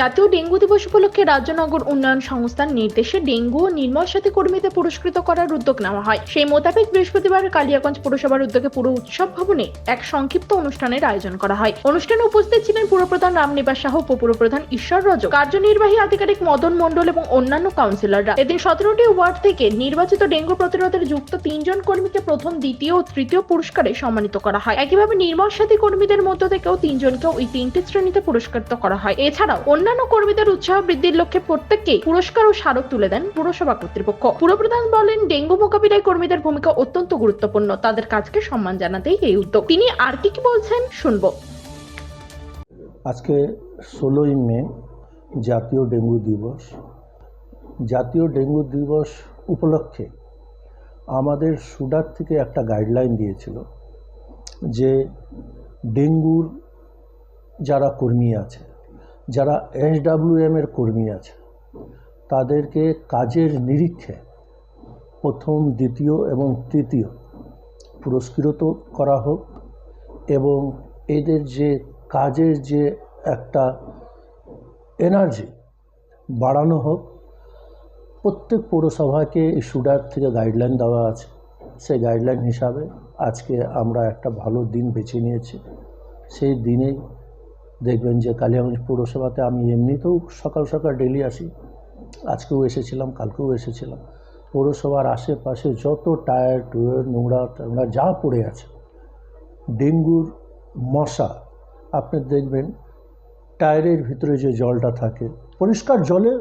জাতীয় ডেঙ্গু দিবস উপলক্ষে রাজ্যনগর উন্নয়ন সংস্থার নির্দেশে ডেঙ্গু ও নির্মল সাথী কর্মীদের পুরস্কৃত করার উদ্যোগ নেওয়া হয়। সেই মোতাবেক বৃহস্পতিবার কালিয়াগঞ্জ পুরসভার উদ্যোগে পুরো উৎসব ভবনে এক সংক্ষিপ্ত অনুষ্ঠানের আয়োজন করা হয়। অনুষ্ঠানে উপস্থিত ছিলেন পুরপ্রধান রামনিবাস সাহু, উপপুরপ্রধান ঈশ্বর রজ কার্যনির্বাহী আধিকারিক মদন মণ্ডল এবং অন্যান্য কাউন্সিলররা। এদিন সতেরোটি ওয়ার্ড থেকে নির্বাচিত ডেঙ্গু প্রতিরোধের যুক্ত তিনজন কর্মীকে প্রথম, দ্বিতীয় ও তৃতীয় পুরস্কারে সম্মানিত করা হয়। একইভাবে নির্মল সাথী কর্মীদের মধ্য থেকেও তিনজনকে ওই তিনটি শ্রেণীতে পুরস্কৃত করা হয়। এছাড়াও অন্যান্য কর্মীদের উৎসাহ বৃদ্ধির লক্ষ্যে প্রত্যেককে পুরস্কার ও স্মারক তুলে দেন পুরসভা কর্তৃপক্ষ। পুরপ্রধান বলেন, ডেঙ্গু মোকাবিলায় কর্মীদের ভূমিকা অত্যন্ত গুরুত্বপূর্ণ। তাদের কাজকে সম্মান জানাতেই এই উদ্যোগ। তিনি আর কি কি বলছেন শুনব। আজকে ষোলোই মে, জাতীয় ডেঙ্গু দিবস। জাতীয় ডেঙ্গু দিবস উপলক্ষে আমাদের সুডার থেকে একটা গাইডলাইন দিয়েছিল যে ডেঙ্গুর যারা কর্মী আছে যারা এসডাব্লিউএম এর কর্মী আছে, তাদেরকে কাজের নিরীক্ষে প্রথম, দ্বিতীয় এবং তৃতীয় পুরস্কৃত করা হোক এবং এদের যে কাজের যে একটা এনার্জি বাড়ানো হোক, প্রত্যেক পৌরসভাকে এই সুডার থেকে গাইডলাইন দেওয়া আছে। সেই গাইডলাইন হিসাবে আজকে আমরা একটা ভালো দিন বেছে নিয়েছি। সেই দিনেই দেখবেন যে কালিয়াগঞ্জ পৌরসভাতে আমি এমনিতেও সকাল সকাল ডেলি আসি। আজকেও এসেছিলাম, কালকেও এসেছিলাম। পৌরসভার আশেপাশে যত টায়ার, টুয়ার, নোংরা, টোংরা যা পড়ে আছে, ডেঙ্গুর মশা, আপনি দেখবেন টায়ারের ভিতরে যে জলটা থাকে, পরিষ্কার জলে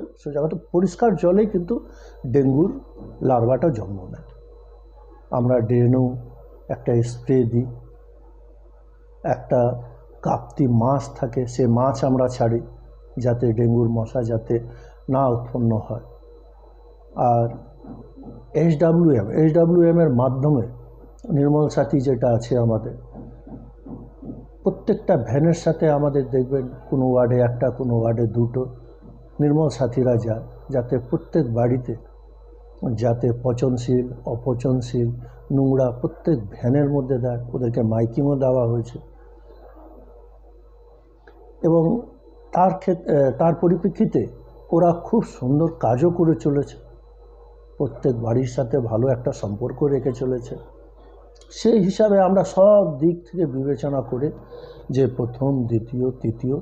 কথা, পরিষ্কার জলে কিন্তু ডেঙ্গুর লার্ভাটা জন্ম নেয়। আমরা ড্রেনেও একটা স্প্রে দিই, একটা কাপ্তি মাছ থাকে, সে মাছ আমরা ছাড়ি যাতে ডেঙ্গুর মশা যাতে না উৎপন্ন হয়। আর এইচডাব্লিউএম এইচডাব্লিউএম এর মাধ্যমে নির্মল সাথী যেটা আছে আমাদের, প্রত্যেকটা ভ্যানের সাথে আমাদের দেখবেন কোনো ওয়ার্ডে একটা, কোনো ওয়ার্ডে দুটো নির্মল সাথীরা যায়, যাতে প্রত্যেক বাড়িতে যাতে পচনশীল, অপচনশীল নোংরা প্রত্যেক ভ্যানের মধ্যে দেয়, ওদেরকে মাইকিংও দেওয়া হয়েছে। এবং তার তার পরিপ্রেক্ষিতে ওরা খুব সুন্দর কাজও করে চলেছে। প্রত্যেক বাড়ির সাথে ভালো একটা সম্পর্ক রেখে চলেছে। সেই হিসাবে আমরা সব দিক থেকে বিবেচনা করে যে প্রথম, দ্বিতীয়, তৃতীয়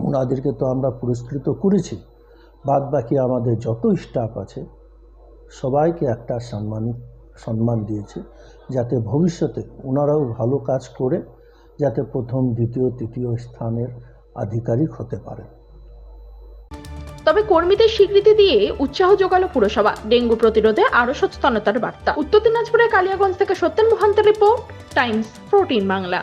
ওনাদেরকে তো আমরা পুরস্কৃত করেছি। বাদ বাকি আমাদের যত স্টাফ আছে, সবাইকে একটা সম্মানিত সম্মান দিয়েছে যাতে ভবিষ্যতে ওনারাও ভালো কাজ করে যাতে প্রথম, দ্বিতীয়, তৃতীয় স্থানের আধিকারিক হতে পারে তবে কর্মীদের স্বীকৃতি দিয়ে উৎসাহ যোগালো পুরসভা। ডেঙ্গু প্রতিরোধে আরও সচেতনতার বার্তা। উত্তর দিনাজপুরের কালিয়াগঞ্জ থেকে সত্যেন মহান্তের রিপোর্ট, টাইমস, প্রোটিন বাংলা।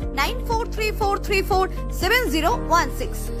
94343470016.